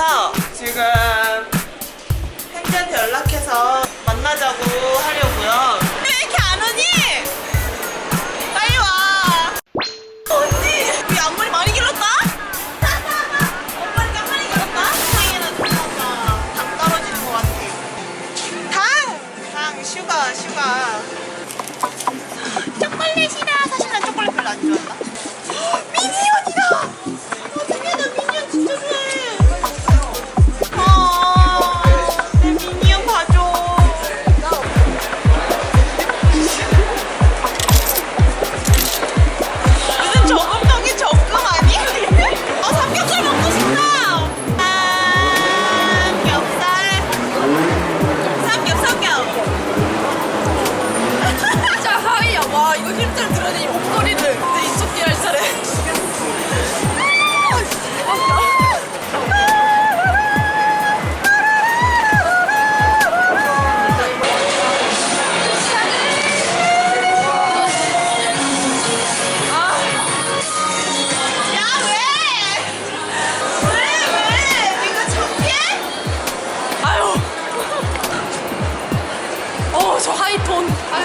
그래서 지금 행자한테 연락해서 만나자고 하려고요. 왜 이렇게 안 오니? 빨리 와. 언니, 우리 앞머리 많이 길었다? 앞머리 많이 길었다? 세상에는 진짜 당 떨어지는 것 같아. 당! 당, 슈가, 슈가. 아, 초콜릿이다. 힌트를 들으니 이 목소리를 내 인숙기 할 차례. 아유. 어, 저 하이톤. 아,